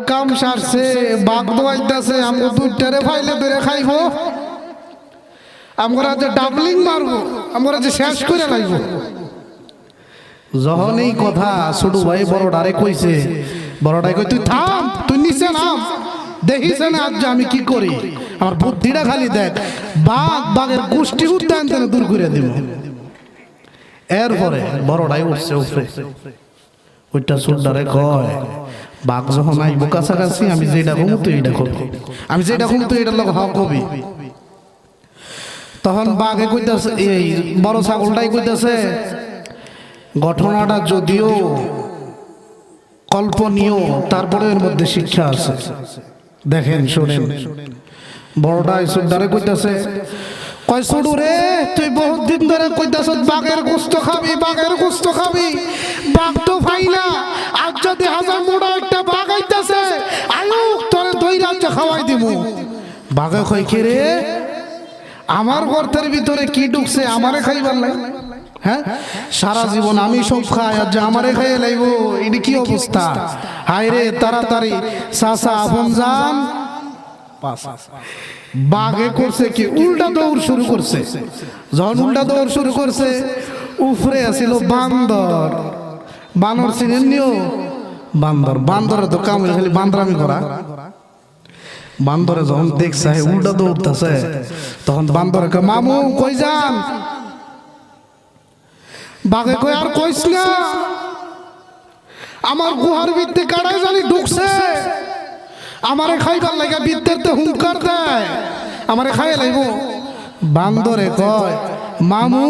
কাম সারছে, বাঘ দোয়াইতেছে আমগো দুইটারে ফাইলে ধরে খাইব। আমরা যে ডাবলিং মারবো, আমরা যে শেষ করে লাইব। যখন এই কথা ছোট ভাই বড়ডারে কইছে বড়ডাই কই তুই থাম, তুই নিচে নাম। দেখিস না আজ আমি কি করি? আমার বুদ্ধিটা খালি দেখ, বাঘ বাঘের গোষ্ঠী উদ্যান দূর করে দিব? এরপরে বড়ডাই উঠছে উপরে। ওইটা সুরডারে কয় বাঘ যখন আইব কাছাকাছি আমি যেটা কম তুই এটা করবি আমি যেটা কম তুই এটা লোক হক কবি তখন বাঘে কইতাছে এই বড় ছাগলটাই কইতাছে ঘটনাটা যদিও কল্পনীয় তারপরে এর মধ্যে শিক্ষা আছে। দেখেন শোনেন। বড়টা সুরডারে কইতাছে কয় সরু রে তুই বহুত দিন ধরে কইতাছ বাঘের গোস্ত খাবি বাঘের গোস্ত খাবি বাঘ তো না আজ যদি হাজার মোড়া একটা বাঘ আইতাছে আয়ুক তোরে দই রাজ্য খাওয়াই দিব বাঘে কই কি রে? আমার গর্তের ভিতরে কি ঢুকছে? আমারে খাইবার লাই হ্যাঁ? সারা জীবন আমি সব খাই আর আমারে খাইয়ে লাইব, এটি কি অবস্থা? হায় রে, তাড়াতাড়ি। সাসা আপন যান বাঘে করছে কি? উল্টা দৌড় শুরু করছে। যখন উল্টা দৌড় শুরু করছে, উফরে আসিল বান্দর। বানর চিনেন নিও? বান্দর। বান্দরে তো কামড়ে, খালি বান্দরামি করা। বান্দরে যখন দেখছে উল্টা দৌড়তেছে তখন বান্দরে কয় মামু কই যান? বাঘে কই আর কইস না। আমার গুহার ভিত্তি কাড়াই জানি ঢুকছে। আমারে খাইবার লাগা বিদ্যেতে হুঙ্কার দেয়। আমারে খাই লাইব। বান্দরে কয় মামু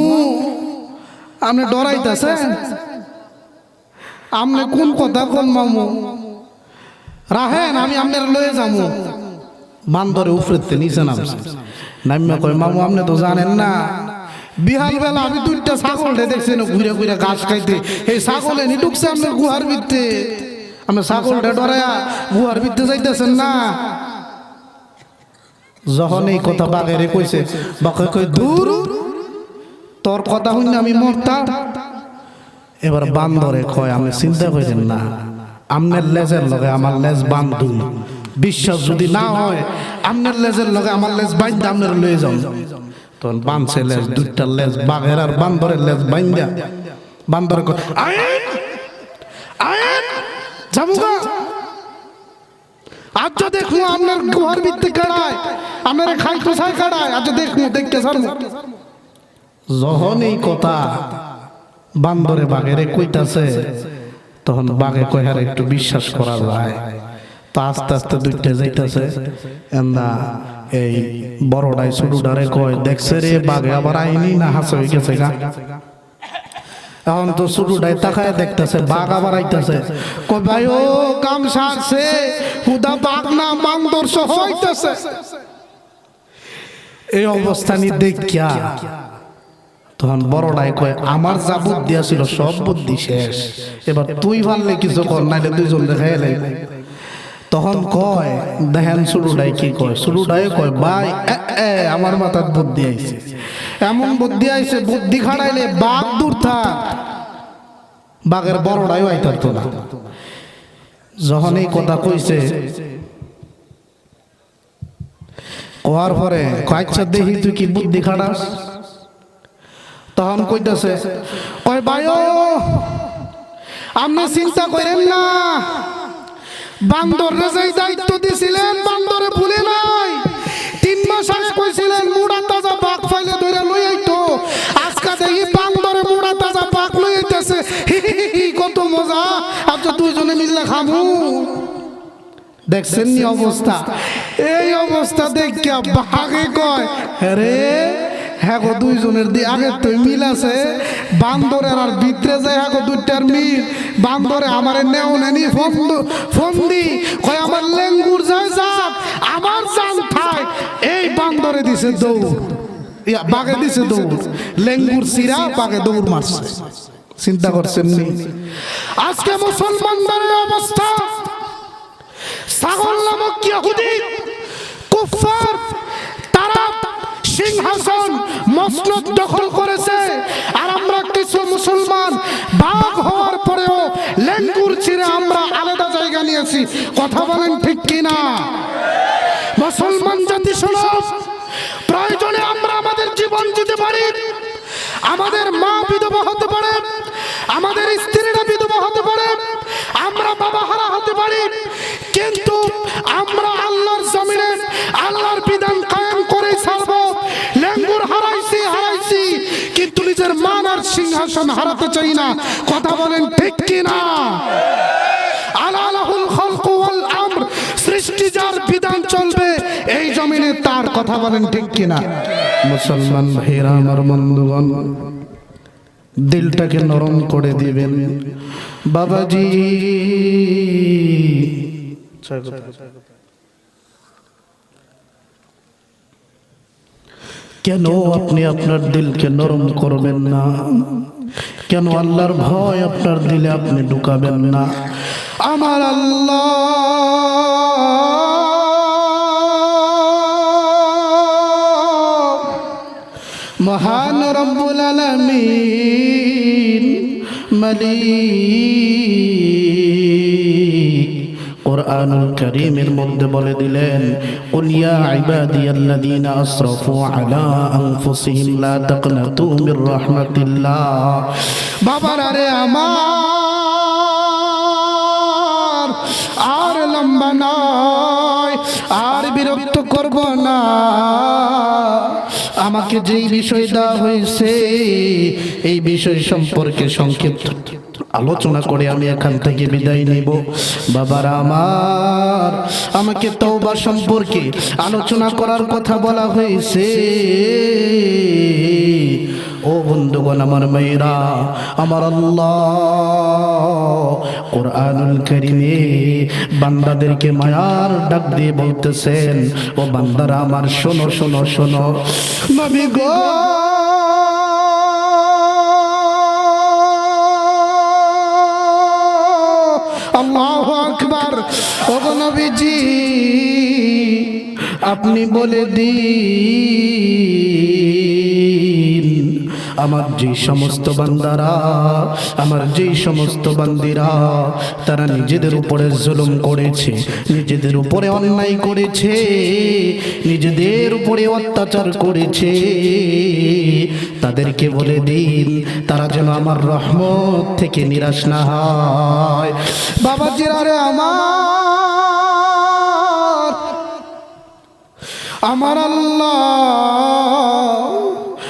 আপনি ডরাইতেছেন? আপনি কোন কথা কোন মামু? রাহেন আমি আপনার লয়ে বান্দরে উফরেতে নিচে নামছে। নামিয়া কয়, মামু, আপনি তো জানেন না। বিহাল বেলা আমি দুইটা ছাগল দেখছি না, ঘুরে ঘুরে ঘাস খাইতে। এই ছাগলে নি ঢুকছে আপনার গুহার ভিত্তে। আমি ছাগলটা ডরায়া গুহার ভিত্তে যাইতেছেন না। যখন এই কথা বাঘেরে কইছে, বাঘে কই দূর, তোর কথা হইনি আমি মরতাম। এবার বান্দরে কয় আমি চিন্তা করেন না। আমনের লেজের লগে আমার লেজ বান্ধু বিশ্বাস যদি না হয়, আমনের লেজের লগে আমার লেজ বাইন্ধ আমনের লয়ে যাও। তখন বানছে লেজ, দুইটা লেজ বাঘের আর বান্দরের লেজ বান্দরে দেখো আপনার গুহার ভিত্তি আজ যখন এই কথা বান্দরে বাঘেরে কইতাছে, তখন বাঘে কয়ার একটু বিশ্বাস করা যায়। আস্তে আস্তে দুইটা যাইতাছে। এন্দা এই বড়টাই ছোটটারে কয়, দেখছে রে বাঘে, আবার আইনি না হাসে হয়ে গেছে গা? এখন তো ছোটটাই তাকায় দেখতেছে, বাঘ আবার আইতাছে। কয়, ভাই, ও কাম সারছে, হুদা বাঘ না সহ হইতাছে। এই অবস্থা নি দেখিয়া তখন বড়টাই কয়, আমার যা বুদ্ধি আছিল, সব বুদ্ধি শেষ। এবার তুই ভাবলে কিছু কর, নাইলে দুইজন দেখাই এলাই তখন কয় দেখেন সুরুডাই কি কয়? সুরুডাই কয় ভাই এ, এ, আমার মাথার বুদ্ধি আইছে। এমন বুদ্ধি আইছে বুদ্ধি খাড়াইলে বাঘ দূর থাক। বাঘের বড়টাই আইতার তো না। যখন এই কথা কইছে কোয়ার পরে কয়েকটা দেখি তুই কি বুদ্ধি খাটাস তখন কইতাছে কয় ভাইও আপনি চিন্তা করেন না। বান্দরে যেই দায়িত্ব দিছিলেন বান্দরে ভুলে নাই। তিন মাস আগে কইছিলেন মুড়া তাজা বাঘ ফাইলে ধরে লই আইতো। আজকে দেখি বান্দরে মুড়া তাজা বাঘ লই আইতেছে। কত মজা। আজ দুইজনে মিললে খামু। দেখছেন নি অবস্থা? এই অবস্থা দেখিয়া বাঘে কয় রে হ্যাঁ গো, দুইজনের দি আগে তো মিল আছে। বান্দরের আর ভিতরে যায় হ্যাঁ গো, দুইটার মিল। বান্দরে আমারে নেও নেনি ফোন ফোন দি। কয়, আমার লেঙ্গুর যায় যাক আমার জান থাই এই বান্দরে দিছে দৌড়। ইয়া বাঘে দিছে দৌড়। লেঙ্গুর সিরা বাঘে দৌড় মারছে। চিন্তা করছেন নি? আজকে মুসলমানদের অবস্থা। ছাগল নামক ইহুদি কুফার তারা সিংহাসন মসনদ দখল করেছে। আর আমরা কিছু মুসলমান বাঘ হওয়ার পরেও লেঙ্গুর ছিঁড়ে আমরা আলাদা জায়গা নিয়েছি। কথা বলেন ঠিক কিনা? মুসলমান জাতি শোনো। প্রয়োজনে আমরা আমাদের জীবন দিতে পারি। আমাদের মা বিধবা হতে পারে। আমাদের স্ত্রীরা বিধবা হতে পারে। আমরা বাবা হারা হতে পারি। কিন্তু আমরা সিংহাসন হারাতে চাই না। কথা বলেন ঠিক বিধান চলবে, এই জমিনে তার কথা বলেন ঠিক কিনা? মুসলমান দিলটাকে নরম করে দিবেন। বাবাজি কেন আপনি আপনার দিলকে নরম করবেন না? কেন আল্লাহর ভয় আপনার দিলে আপনি ঢুকাবেন না? আমার আল্লাহ মহান রব্বুল আলামিন, মালিক। কোরআনুল করিমের মধ্যে বলে দিলেন উলিয়া ইবাদিয়াল্লাযীনা আসরাফু আলা আনফুসিহিম লা তাকনাতু মির রাহমাতিল্লাহ। বাবার আরে আমার, আর লম্বা নয়, আর বিরক্ত করব না। আমাকে যেই বিষয় দেওয়া হয়েছে এই বিষয় সম্পর্কে সংক্ষিপ্ত আলোচনা করে আমি এখান থেকে বিদায় নেব। বাবার আমার আমাকে তওবা সম্পর্কে আলোচনা করার কথা বলা হয়েছে। ও বন্ধুগণ, আমার মেয়েরা, আমার আল্লাহ কোরআনুল কারিমে বান্দাদেরকে মায়ার ডাক দিয়ে বলতেছেন, ও বান্দারা আমার শোনো শোনো শোনো। নবী আকবার। আপনি বলে দিন। আমার যে সমস্ত বান্দারা, আমার যেই সমস্ত বান্দিরা, তারা নিজেদের উপরে জুলুম করেছে, নিজেদের উপরে অন্যায় করেছে, নিজেদের উপরে অত্যাচার করেছে। তাদেরকে বলে দিন, তারা যেন আমার রহমত থেকে নিরাশ না হয়। বাবা জিরারে আমার আমার আল্লাহ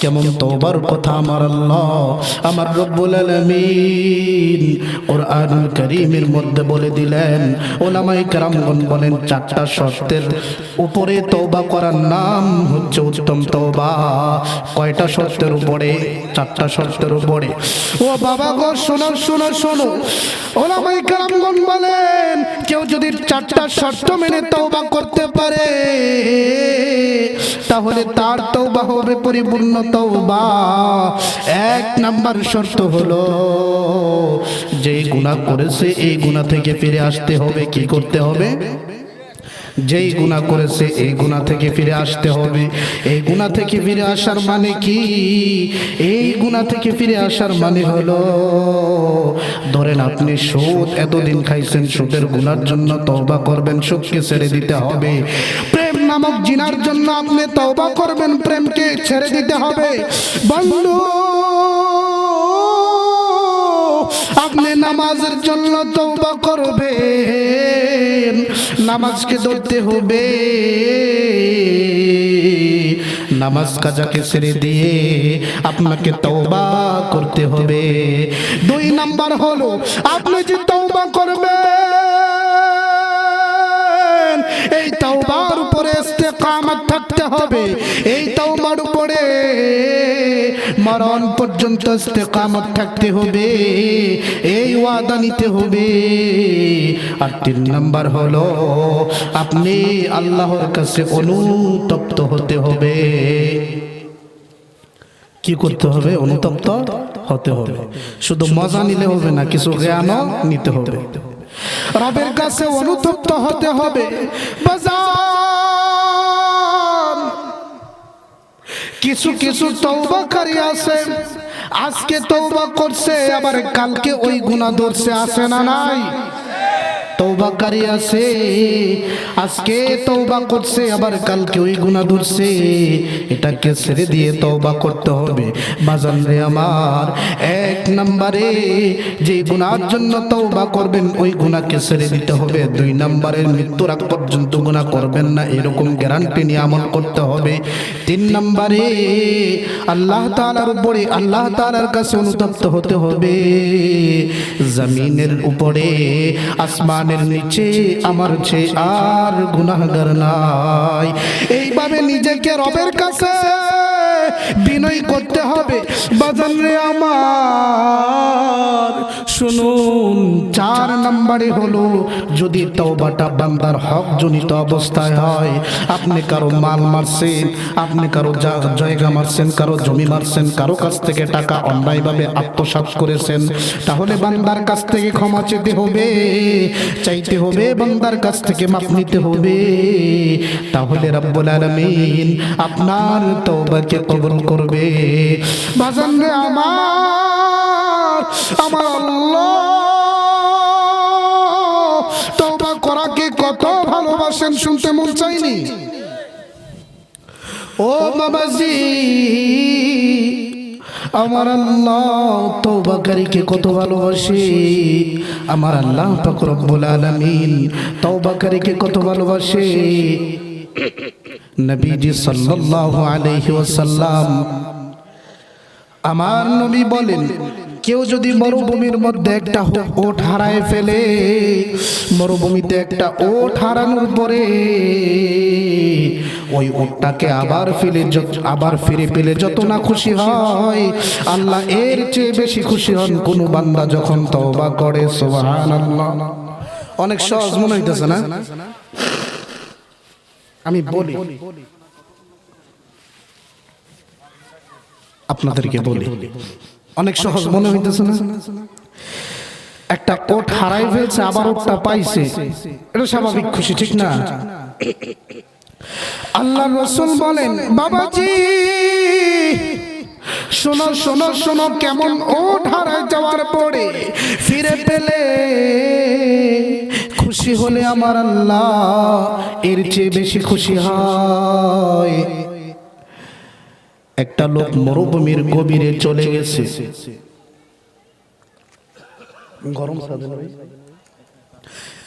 কেমন তওবার কথা আমার আল্লাহ? আমার রব্বুল আলামিন কোরআনুল কারীমের মধ্যে বলে দিলেন, ওলামায়ে কেরামগণ বলেন, চারটা শর্তের উপরে তওবা করার নাম হচ্ছে উত্তম তওবা। কয়টা শর্তের উপরে? চারটা শর্তের উপরে। ও বাবা গো, শোনো শোনো শোনো। ওলামায়ে কেরামগণ বলেন, কেউ যদি চারটা শর্ত মেনে তওবা করতে পারে, তাহলে তার তওবা হবে পরিপূর্ণ তওবা। এক নাম্বার শর্ত হলো, যে করেছে, এই গুনাহ থেকে ফিরে আসতে হবে, কি করতে হবে? যেই গুনাহ করেছে, এই গুনাহ থেকে ফিরে আসতে হবে। এই গুনাহ থেকে ফিরে আসার মানে কি? এই গুনাহ থেকে ফিরে আসার মানে হলো, ধরেন আপনি সুদ এতদিন খাইছেন, সুদের গুনার জন্য তওবা করবেন, সুদকে ছেড়ে দিতে হবে। প্রেম নামক জিনার জন্য আপনি তওবা করবেন, প্রেমকে ছেড়ে দিতে হবে। বন্ধু, আপনি নামাজের জন্য তওবা করবেন, নামাজকে ধরতে হবে। নামাজ কাজাকে ছেড়ে দিয়ে আপনাকে তওবা করতে হবে। দুই নাম্বার হলো, আপনি যে তওবা করবেন তওবার উপরে ইস্তেকামত থাকতে হবে। এই তওবার উপরে মরণ পর্যন্ত ইস্তেকামত থাকতে হবে। এই ওয়াদা নিতে হবে। আর তিন নাম্বার হলো, আপনি আল্লাহর কাছে অনুতপ্ত হতে হবে। কি করতে হবে? অনুতপ্ত হতে হবে। শুধু মজা নিলে হবে না, কিছু জ্ঞানও নিতে হবে। রবের কাছে অনুতপ্ত হতে হবে। কিছু কিছু তৌবাকারী আছে। আজকে তৌবা করছে, আবার কালকে ওই গুণা ধরছে আসে না নাই? তৌবাকারী আছে। আজকে তৌবা করছে, আবার কালকে ওই গুণা ধরছে। এটাকে ছেড়ে দিয়ে তৌবা করতে হবে। বাজান রে আমার, এক নম্বরে যে গুণার জন্য তৌবা করবেন, ওই গুণাকে ছেড়ে দিতে হবে। দুই নম্বরে মৃত্যুর আগ পর্যন্ত গুণা করবেন না, এরকম গ্যারান্টি নিয়ে আমল করতে হবে। তিন নম্বরে আল্লাহ তাআলার উপরে, আল্লাহ তাআলার কাছে অনুতপ্ত হতে হবে। জমিনের উপরে আসমানের নিচে আমার যে আর গুনাহগার নাই। এইভাবে নিজেকে রবের কাছে বিনয় করতে হবে। বাজান রে আমার। শুনুন, চার নম্বরে হলো, যদি তওবাটা বান্দার হক জনিত অবস্থায় হয়, আপনি কারও মাল মারছেন, আপনি কারও জায়গা মারছেন, কারও জমি মারছেন, কারও কাছ থেকে টাকা অন্যায়ভাবে আত্মসাৎ করেছেন, তাহলে বান্দার কাছ থেকে ক্ষমা চেতে হবে, চাইতে হবে বান্দার কাছ থেকে মাপ নিতে হবে। তাহলে রব্বুল আলামিন আপনার তওবাকে কবুল করবে। আমার আমার তওবা করাকে কত ভালোবাসেন শুনতে মন চাইনি ও বাবাজি, আমার আল্লাহ তওবাকারীকে কত ভালোবাসে। আমার আল্লাহ পাক রব্বুল আলামিন তওবাকারীকে কত ভালোবাসে। নবীজি সাল্লাল্লাহু আলাইহি ওয়াসাল্লাম আমার নবী বলেন, কেউ যদি মরুভূমির মধ্যে একটা ওট হারায় ফেলে, মরুভূমিতে একটা ওট হারানোর পরে ওই ওটটাকে আবার ফেলে আবার ফিরে পেলে যত না খুশি হয়, আল্লাহ এর চেয়ে বেশি খুশি হন কোন বান্দা যখন তওবা করে, সুবহানাল্লাহ। অনেক সহজ মনে হইতেছে না? আমি বলি। আপনাদেরকে বলি। অনেক সহজ মনে হইতেছে না? একটা ওট হারাই ফেলছে আবার ওটটা পাইছে। এটা স্বাভাবিক খুশি ঠিক না? আল্লাহ রসুল বলেন বাবাজি শোনো শোনো শোনো কেমন ওট হারায় যাওয়ার পরে ফিরে পেলে খুশি হলে আমার আল্লাহ এর চেয়ে বেশি খুশি হয়। একটা লোক মরুভূমির গভীরে চলে গেছে। গরম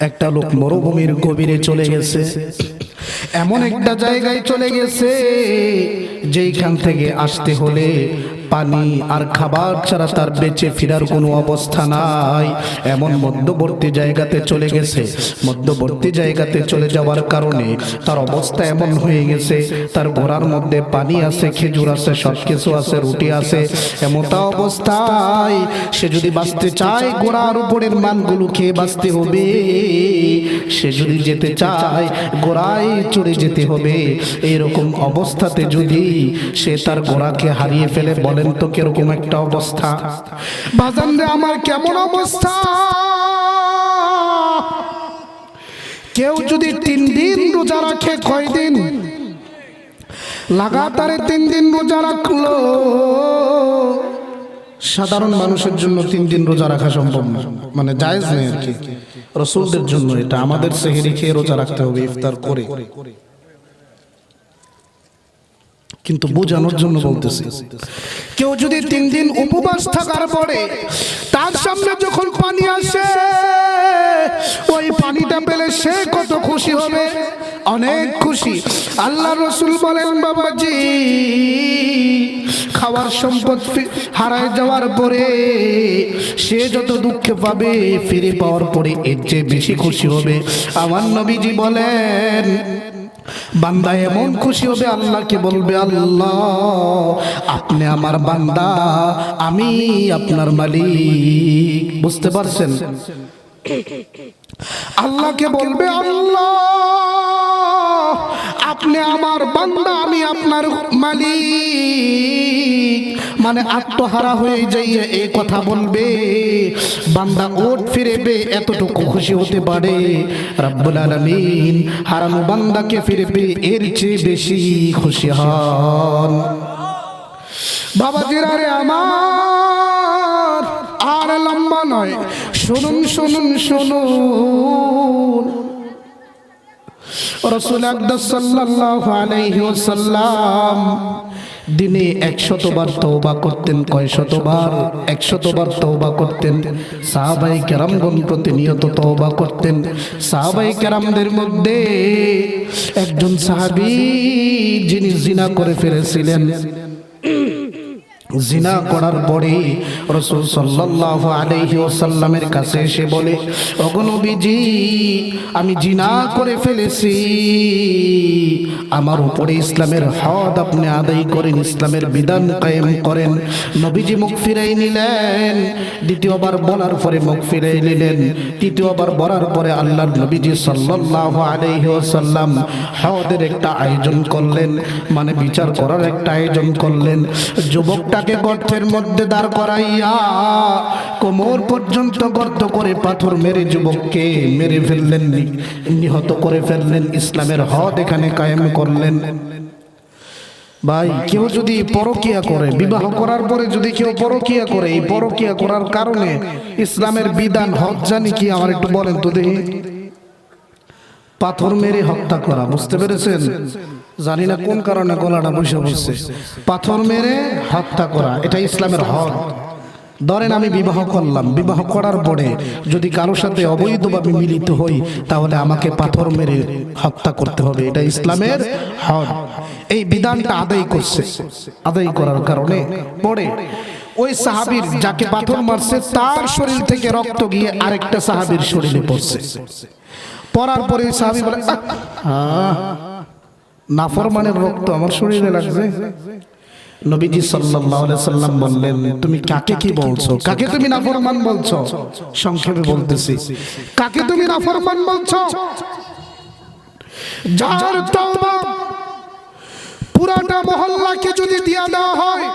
একটা লোক মরুভূমির গভীরে চলে গেছে। এমন একটা জায়গায় চলে গেছে, যেইখান থেকে আসতে হলে পানি আর খাবার ছাড়া তার বেঁচে ফেরার কোনো অবস্থা নাই। এমন মধ্যবর্তী জায়গাতে চলে গেছে। মধ্যবর্তী জায়গাতে চলে যাওয়ার কারণে তার অবস্থা এমন হয়ে গেছে। তার ঘোড়ার মধ্যে পানি আছে, খেজুর আছে সব কিছু আছে, রুটি আছে। এমনটা অবস্থায় সে যদি বাঁচতে চায়, ঘোড়ার উপরের মানগুলো খেয়ে বাঁচতে হবে। সে যদি যেতে চায়, ঘোড়ায় চড়ে যেতে হবে। এইরকম অবস্থাতে যদি সে তার ঘোড়াকে হারিয়ে ফেলে বলেন তো কীরকম একটা অবস্থা? বাজান রে আমার কেমন অবস্থা? কেউ যদি তিন দিন রোজা রাখে কয়দিন লাগাতারে তিন দিন রোজা রাখল। সাধারণ মানুষের জন্য তিন দিন রোজা রাখা সম্ভব না। মানে জায়েজ নেই আর কি। রসুলদের জন্য এটা, আমাদের সেহেরি খেয়ে রোজা রাখতে হবে, ইফতার করে। কিন্তু বোঝানোর জন্য বলতেছি। কেউ যদি তিন দিন উপবাস থাকার পরে তার সামনে যখন পানি আসে ওই পানিটা পেলে সে কত খুশি হবে? অনেক খুশি। আল্লাহ রসুল বলেন বাবাজি খাওয়ার সম্পদ হারায় যাওয়ার পরে সে যত দুঃখে পাবে ফিরে পাওয়ার পরে এর চেয়ে বেশি খুশি হবে। আমার নবীজি বলেন বান্দা এমন খুশি হবে, আল্লাহকে বলবে, আল্লাহ, আপনি আমার বান্দা, আমি আপনার মালিক। বুঝতে পারছেন? আল্লাহকে বলবে, আল্লাহ আপনি আমার বান্দা, আমি আপনার মালিক। মানে আত্মহারা হয়ে যাইয়ে এই কথা বলবে। বান্দা ওট ফিরেবে এতটুকু খুশি হতে পারে। রাব্বুল আলামিন হারানো বান্দাকে ফিরেবে এর চেয়ে বেশি খুশি হন। বাবাজিরা রে আমার, আর লম্বা নয়। শুনুন শুনুন শুনুন। রসুল আকদাস সাল্লাল্লাহু আলাইহি ওয়াসাল্লাম দিনে একশতবার তওবা করতেন কয় শতবার একশতবার তওবা করতেন। সাহাবাই কেরামগণ প্রতিনিয়ত তওবা করতেন। সাহাবাই কেরামদের মধ্যে একজন সাহাবী যিনি জিনা করে ফেলেছিলেন জিনা করার পরে রসুল সাল্লাল্লাহু আলাইহি ওয়াসাল্লামের কাছে এসে বলে অগনবীজি আমি জিনা করে ফেলেছি। আমার উপরে ইসলামের হদ আপনি আদায় করেন, ইসলামের বিধান কায়েম করেন। নবীজি মুখ ফিরাই নিলেন। দ্বিতীয়বার বলার পরে মুখ ফিরাই নিলেন। তৃতীয়বার বলার পরে আল্লাহ নবীজি সাল্লাল্লাহু আলাইহি ওয়াসাল্লাম হদের একটা আয়োজন করলেন মানে বিচার করার একটা আয়োজন করলেন। যুবকটাকে গর্তের মধ্যে দাঁড় করাইয়া কোমর পর্যন্ত গর্ত করে পাথর মেরে যুবককে মেরে ফেললেন, নিহত করে ফেললেন, ইসলামের হদ এখানে কায়েম করলেন। ভাই, কেউ যদি পরকিয়া করে, বিবাহ করার পরে যদি কেউ পরকিয়া করে, এই পরকিয়া করার কারণে ইসলামের বিধান হজ জানি কি, আমার একটু বলেন তো দেখি। পাথর মেরে হত্যা করা, বুঝতে পেরেছেন? জানি না কোন কারণে গলাটা বসে বসছে পাথর মেরে হত্যা করা এটা ইসলামের হক। ধরেন আমি বিবাহ করলাম বিবাহ করার পরে যদি কারোর সাথে অবৈধভাবে মিলিত হই তাহলে আমাকে পাথর মেরে হত্যা করতে হবে এটা ইসলামের হক। এই বিধানটা আদায় করছে আদায় করার কারণে পরে ওই সাহাবীর যাকে পাথর মারছে তার শরীর থেকে রক্ত গিয়ে আরেকটা সাহাবীর শরীরে পড়ছে। পরার পরে সাহাবী বলে "আহ, আহ, নাফরমানের রক্ত আমার শরীরে লাগবে। নবীজি সাল্লাম বললেন, তুমি কাকে কি বলছো? কাকে তুমি নাফরমান বলছো? সংক্ষেপে বলতেছি, কাকে তুমি নাফরমান বলছো? যার তওবা পুরাটা মহল্লাকে যদি দিয়া দেওয়া হয়,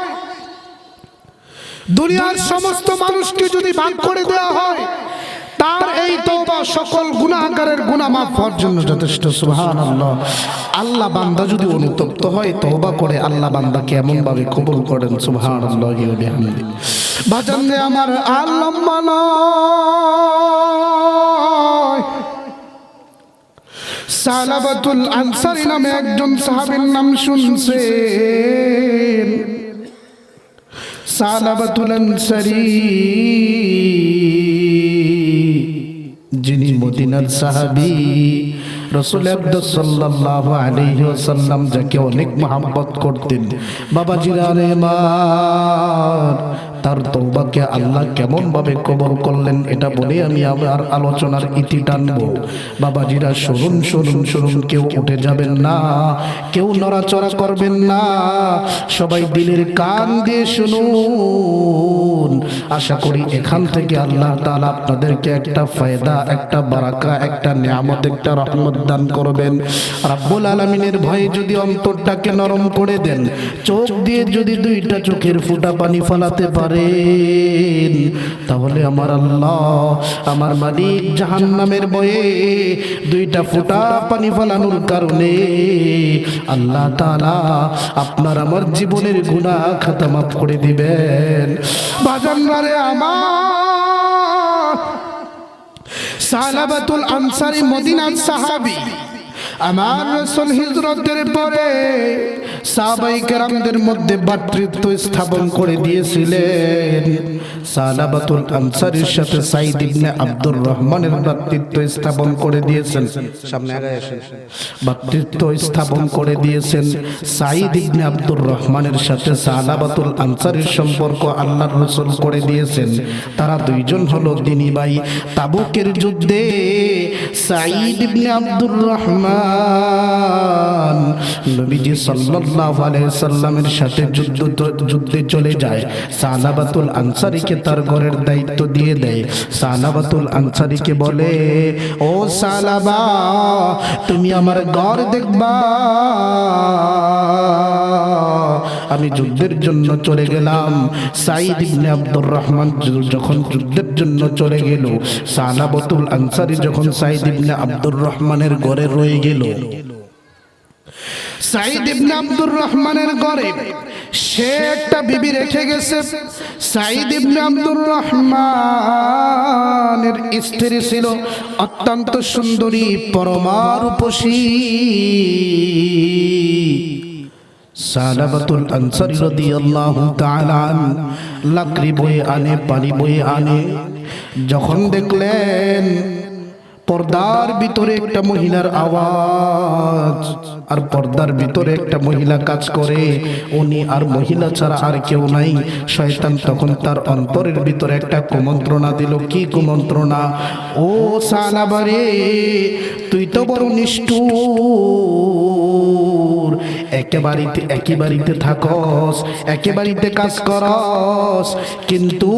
দুনিয়ার সমস্ত মানুষকে যদি ভাগ করে দেওয়া হয় সকল গুনাহগারের গুনাহ মাফ হওয়ার জন্য যথেষ্ট, সুবহানাল্লাহ। আল্লাহ বান্দা যদি অনুতপ্ত হয়, তওবা করে আল্লাহ বান্দাকে এমন ভাবে কবুল করেন বিহামদি। বাজান আমার আল্লাহ সালাবাতুল আনসারী নামে একজন সাহাবীর নাম শুনছেন। সালাবাতুল আনসারী। যিনি মদিনার সাহাবি রসুল সাল্লাল্লাহু আলাইহি ওয়াসাল্লাম যাকে অনেক মহাম্মত করতেন। বাবাজি রে আমার তার তওবাকে আল্লাহ কেমন ভাবে কবর করলেন, এটা বলে আমি আবার আলোচনার ইতি টানবো। বাবাজিরা, শুনুন শুনুন শুনুন, কেউ উঠে যাবেন না, কেউ নড়াচড়া করবেন না, সবাই দিলের কান দিয়ে শুনুন। আশা করি এখান থেকে আল্লাহ তাআলা আপনাদেরকে একটা ফায়দা, একটা বারাকা, একটা নিয়ামত, একটা রহমত দান করবেন। রাব্বুল আলামিনের ভয়ে যদি অন্তরটাকে নরম করে দেন, চোখ দিয়ে যদি দুইটা চোখের ফুটা পানি ফলাতে পারেন তাহলে আমার আল্লাহ আমার মালিক জাহান্নামের ভয়ে দুইটা ফুটা পানি ফলানোর কারণে আল্লাহ তালা আপনার আমার জীবনের গুনাহ খাতা মাফ করে দিবেন। বাজানরে আমার সালাবাতুল আনসারি মদিনার সাহাবী, আমার রসুল হিজরতের পরে সাহাবাই কেরামদের মধ্যে ভাতৃত্ব স্থাপন করে দিয়েছিলেন। সালাবাতুল আনসারীর সাথে সাইদ ইবনে আব্দুর রহমানের ভাতৃত্ব স্থাপন করে দিয়েছেন। সামনে আগায় আসেন। ভাতৃত্ব স্থাপন করে দিয়েছেন সাইদ ইবনে আব্দুর রহমানের সাথে সালাবাতুল আনসারীর সম্পর্ক আল্লাহর রসুল করে দিয়েছেন। তারা দুইজন হলো দিনী ভাই তাবুকের যুদ্ধে সাইদ ইবনে আব্দুর রহমান নবীজি সাল্লাল্লাহু সাথে যুদ্ধ যুদ্ধে চলে যায়। আনসারীকে তার ঘরের দায়িত্ব দিয়ে দেয়। সালাবাতুল আনসারীকে বলে, ও সালাবা তুমি আমার ঘর দেখবা। আমি যুদ্ধের জন্য চলে গেলাম। সাইদ ইবনে আব্দুর রহমান যখন যুদ্ধের জন্য চলে গেল সালাবতুল আনসারী যখন সাইদ ইবনে আব্দুর রহমানের ঘরে রয়ে গেল সাইদ ইবনে আব্দুর রহমানের ঘরে সে একটা বিবি রেখে গেছে। সাইদ ইবনে আব্দুর রহমানের স্ত্রী ছিল অত্যন্ত সুন্দরী পরমার উপসী সালাবাতুল আনসারী রাদিয়াল্লাহু তাআলা লাকড়ি বয়ে আনে, পানি বয়ে আনে। যখন দেখলেন পর্দার ভিতরে একটা মহিলার আওয়াজ, আর পর্দার ভিতরে একটা মহিলা কাজ করে। উনি আর মহিলা ছাড়া আর কেউ নাই। শয়তান তখন তার অন্তরের ভিতরে একটা কুমন্ত্রণা দিল। কি কুমন্ত্রণা? ও সালাবারে তুই তো বড় নিষ্ঠুর। একেবারিতে একই বাড়িতে থাকস একেবারিতে কাজ করস। কিন্তু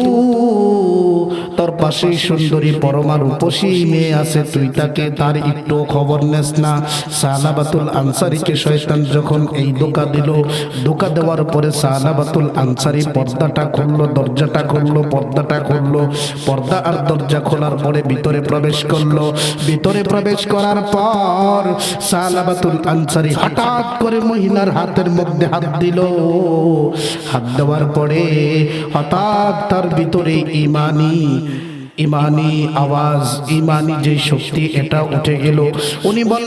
তোর পাশে সুন্দরী পরমার উপসী মেয়ে আছে, তুই তাকে তার একটু খবর নেস না। সালাবাতুল আনসারিকে শয়তান যখন এই দোকা দিল দোকা দেওয়ার পরে সালাবাতুল আনসারি পর্দাটা খুললো, দরজাটা খুললো, পর্দাটা খুললো। পর্দা আর দরজা খোলার পরে ভিতরে প্রবেশ করল। ভিতরে প্রবেশ করার পর সালাবাতুল আনসারি হঠাৎ করে মহিলার হাতের মধ্যে হাত দিল। হাত দেওয়ার পরে হঠাৎ তার ভিতরে ইমানি ইমানি আওয়াজ, ইমানি যে শক্তি, এটা উঠে গেল। উনি বল